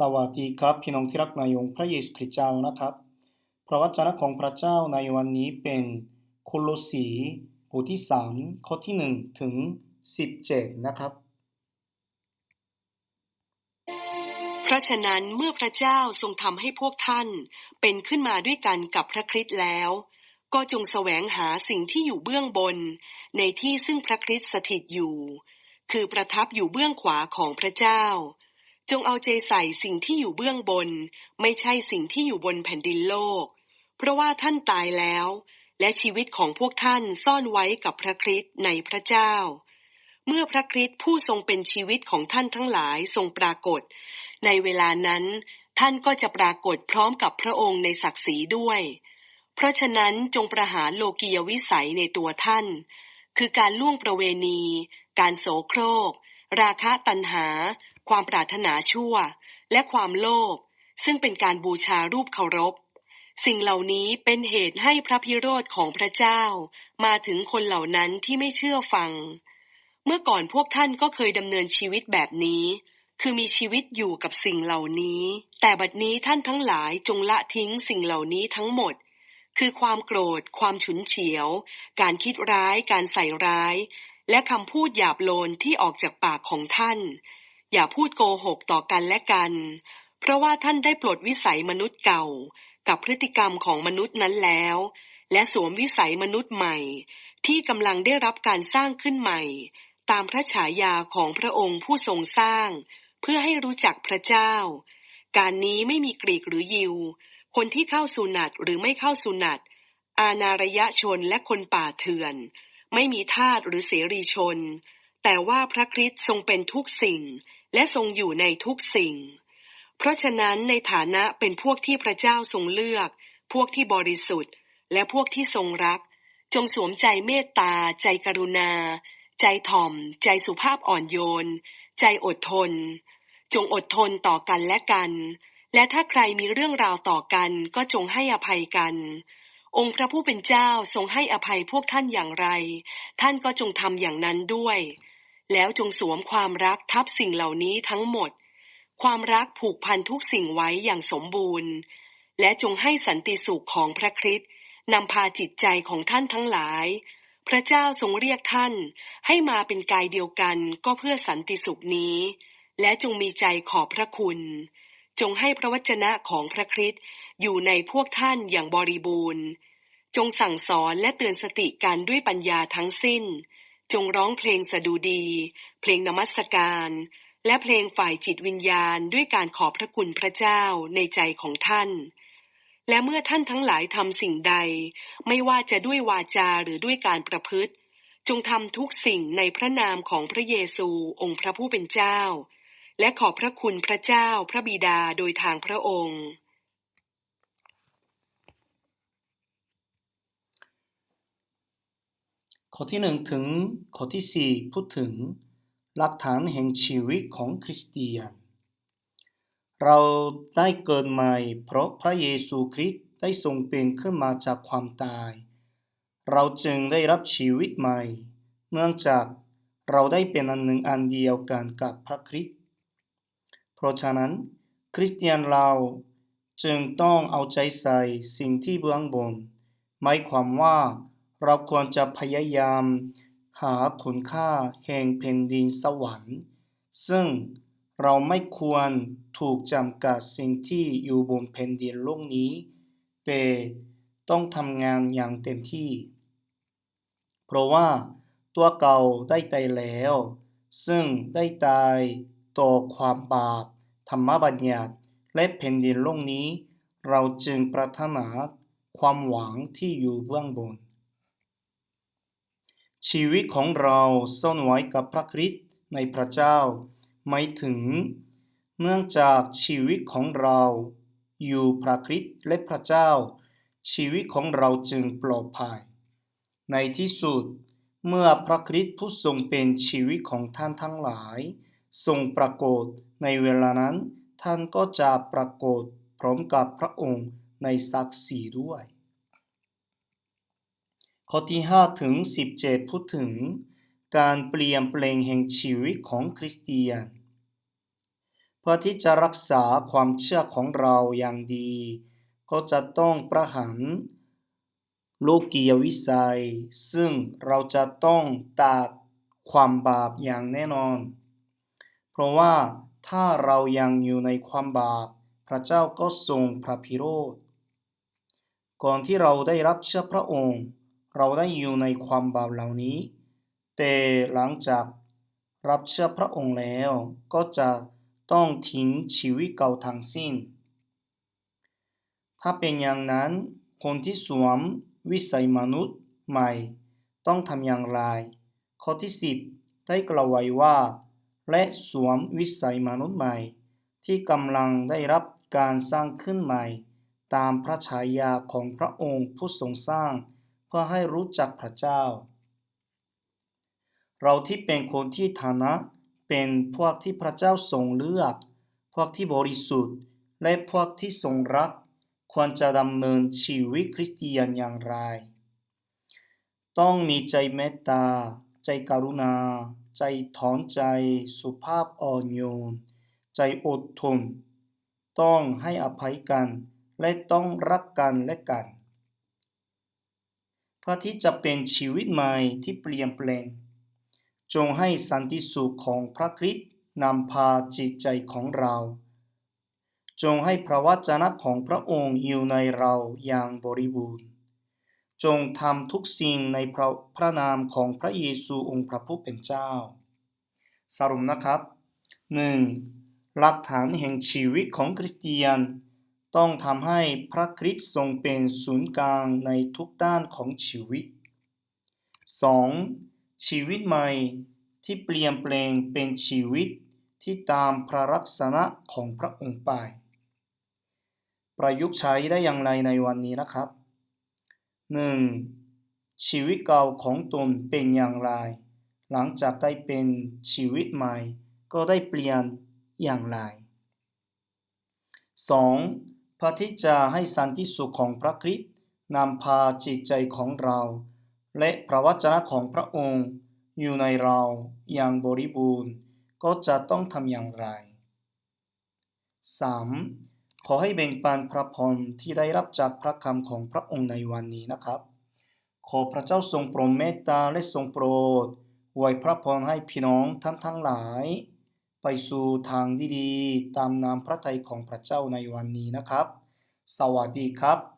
สวัสดีครับพี่น้องที่รักในองค์พระเยซูคริสต์เจ้านะครับ พระวจนะของพระเจ้าในวันนี้เป็นโคโลสีบทที่ 3 ข้อที่ 1 ถึง 17 นะครับ เพราะฉะนั้นเมื่อพระเจ้าทรงทำให้พวกท่านเป็นขึ้นมาด้วยกันกับพระคริสต์แล้ว ก็จงแสวงหาสิ่งที่อยู่เบื้องบน ในที่ซึ่งพระคริสต์สถิตอยู่ คือประทับอยู่เบื้องขวาของพระเจ้า จงเอาใจใส่สิ่งที่อยู่เบื้องบน ไม่ใช่สิ่งที่อยู่บนแผ่นดินโลก เพราะว่าท่านตายแล้ว และชีวิตของพวกท่านซ่อนไว้กับพระคริสต์ในพระเจ้า เมื่อพระคริสต์ผู้ทรงเป็นชีวิตของท่านทั้งหลายทรงปรากฏ ในเวลานั้นท่านก็จะปรากฏพร้อมกับพระองค์ในศักดิ์ศรีด้วย เพราะฉะนั้นจงประหารโลกียวิสัยในตัวท่าน คือการล่วงประเวณี การโสโครก ราคะตัณหา ความปรารถนาชั่ว และความโลภซึ่งเป็นการบูชารูปเคารพ สิ่งเหล่านี้เป็นเหตุให้พระพิโรธของพระเจ้า มาถึงคนเหล่านั้นที่ไม่เชื่อฟัง เมื่อก่อนพวกท่านก็เคยดำเนินชีวิตแบบนี้ คือมีชีวิตอยู่กับสิ่งเหล่านี้ แต่บัดนี้ท่านทั้งหลายจงละทิ้งสิ่งเหล่านี้ทั้งหมด คือความโกรธ ความฉุนเฉียว การคิดร้าย การใส่ร้าย และคำพูดหยาบโลนที่ออกจากปากของท่าน อย่าพูดโกหกต่อกันและกัน เพราะว่าท่านได้ปลดวิสัยมนุษย์เก่า กับพฤติกรรมของมนุษย์นั้นแล้ว และสวมวิสัยมนุษย์ใหม่ ที่กำลังได้รับการสร้างขึ้นใหม่ ตามพระฉายาของพระองค์ผู้ทรงสร้าง เพื่อให้รู้จักพระเจ้า การนี้ไม่มีกรีกหรือยิว คนที่เข้าสุนัตหรือไม่เข้าสุนัตอาณารยะชนและคนป่าเถื่อน ไม่มีทาสหรือเสรีชน แต่ว่าพระคริสต์ทรงเป็นทุกสิ่ง และทรงอยู่ในทุกสิ่ง เพราะฉะนั้นในฐานะเป็นพวกที่พระเจ้าทรงเลือก พวกที่บริสุทธิ์ และพวกที่ทรงรัก จงสวมใจเมตตา ใจกรุณา ใจถ่อม ใจสุภาพอ่อนโยน ใจอดทน จงอดทนต่อกันและกัน และถ้าใครมีเรื่องราวต่อกันก็จงให้อภัยกันองค์พระผู้เป็นเจ้าทรงให้อภัยพวกท่านอย่างไร ท่านก็จงทำอย่างนั้นด้วย แล้วจงสวมความรักทับสิ่งเหล่านี้ทั้งหมด ความรักผูกพันทุกสิ่งไว้อย่างสมบูรณ์ และจงให้สันติสุขของพระคริสต์นำพาจิตใจของท่านทั้งหลาย พระเจ้าทรงเรียกท่านให้มาเป็นกายเดียวกันก็เพื่อสันติสุขนี้ และจงมีใจขอบพระคุณ จงให้พระวจนะของพระคริสต์อยู่ในพวกท่านอย่างบริบูรณ์ จงสั่งสอนและเตือนสติกันด้วยปัญญาทั้งสิ้น จงร้องเพลงสดุดี เพลงนมัสการ และเพลงฝ่ายจิตวิญญาณด้วยการขอบพระคุณพระเจ้าในใจของท่าน และเมื่อท่านทั้งหลายทำสิ่งใด ไม่ว่าจะด้วยวาจาหรือด้วยการประพฤติ จงทำทุกสิ่งในพระนามของพระเยซูองค์พระผู้เป็นเจ้า และขอบพระคุณพระเจ้าพระบิดาโดยทางพระองค์ ข้อที่ 1 ถึงข้อที่ 4 พูดถึงหลักฐานแห่งชีวิตของคริสเตียน เราได้เกิดใหม่เพราะพระเยซูคริสต์ได้ทรงเป็นขึ้นมาจากความตาย เราจึงได้รับชีวิตใหม่ เนื่องจากเราได้เป็นอันหนึ่งอันเดียวกันกับพระคริสต์เพราะฉะนั้น คริสเตียนเราจึงต้องเอาใจใส่สิ่งที่เบื้องบนหมายความว่า เราควรจะพยายามหาคุณค่าแห่งแผ่นดินสวรรค์ ซึ่งเราไม่ควรถูกจำกัดสิ่งที่อยู่บนแผ่นดินโลกนี้ แต่ต้องทำงานอย่างเต็มที่ เพราะว่าตัวเก่าได้ตายแล้ว ซึ่งได้ตายต่อความบาป ธรรมบัญญัติและแผ่นดินโลกนี้ เราจึงปรารถนาความหวังที่อยู่เบื้องบน ชีวิตของเราซ่อนไว้กับพระคริสต์ในพระเจ้า ไม่ถึง เนื่องจากชีวิตของเราอยู่พระคริสต์และพระเจ้า ชีวิตของเราจึงปลอดภัย ในที่สุด เมื่อพระคริสต์ผู้ทรงเป็นชีวิตของท่านทั้งหลาย ทรงปรากฏในเวลานั้น ท่านก็จะปรากฏพร้อมกับพระองค์ในศักดิ์ศรีด้วย ข้อที่5ถึง17 พูดถึงการเปลี่ยนแปลงแห่งชีวิตของคริสเตียน เพื่อที่จะรักษาความเชื่อของเราอย่างดี ก็จะต้องประหารโลกียวิสัย ซึ่งเราจะต้องตัดความบาปอย่างแน่นอน เพราะว่าถ้าเรายังอยู่ในความบาป พระเจ้าก็ทรงพระพิโรธ ก่อนที่เราได้รับเชื่อพระองค์ เราได้อยู่ในความบาปเหล่านี้ แต่หลังจากรับเชื่อพระองค์แล้วก็จะต้องทิ้งชีวิตเก่าทั้งสิ้น ถ้าเป็นอย่างนั้น คนที่สวมวิสัยมนุษย์ใหม่ ต้องทำอย่างไร ข้อที่ 10 ได้กล่าวไว้ว่า และสวมวิสัยมนุษย์ใหม่ ที่กำลังได้รับการสร้างขึ้นใหม่ ตามพระฉายาของพระองค์ผู้ทรงสร้าง เพื่อให้รู้จักพระเจ้า เราที่เป็นคนที่ฐานะเป็นพวกที่พระเจ้าทรงเลือก พวกที่บริสุทธิ์ และพวกที่ทรงรัก ควรจะดำเนินชีวิตคริสเตียนอย่างไร ต้องมีใจเมตตา ใจกรุณา ใจถอนใจ สุภาพอ่อนโยน ใจอดทน ต้องให้อภัยกัน และต้องรักกันและกัน พื่อที่จะเป็นชีวิตใหม่ที่เปลี่ยนแปลง จงให้สันติสุขของพระคริสต์นำพาจิตใจของเรา จงให้พระวจนะของพระองค์อยู่ในเราอย่างบริบูรณ์ จงทำทุกสิ่งในพระพระนามของพระเยซูองค์พระผู้เป็นเจ้า สรุปนะครับ 1. หลักฐานแห่งชีวิตของคริสเตียน ต้องทำให้พระคริสต์ทรงเป็นศูนย์กลางในทุกด้านของชีวิต 2. ชีวิตใหม่ที่เปลี่ยนแปลงเป็นชีวิตที่ตามพระลักษณะของพระองค์ไป ประยุกต์ใช้ได้อย่างไรในวันนี้นะครับ 1. ชีวิตเก่าของตนเป็นอย่างไร หลังจากได้เป็นชีวิตใหม่ ก็ได้เปลี่ยนอย่างไร 2. พื่อที่จะให้สันติสุขของพระคริสต์นำพาจิตใจของเรา และพระวจนะของพระองค์อยู่ในเราอย่างบริบูรณ์ ก็จะต้องทำอย่างไร 3. ขอให้แบ่งปันพระพรที่ได้รับจากพระคำของพระองค์ในวันนี้นะครับ ขอพระเจ้าทรงโปรดเมตตาและทรงโปรดอวยพระพรให้พี่น้องท่านทั้งหลาย ไปสู่ทางดีๆตามนามพระทัยของพระเจ้าในวันนี้นะครับ สวัสดีครับ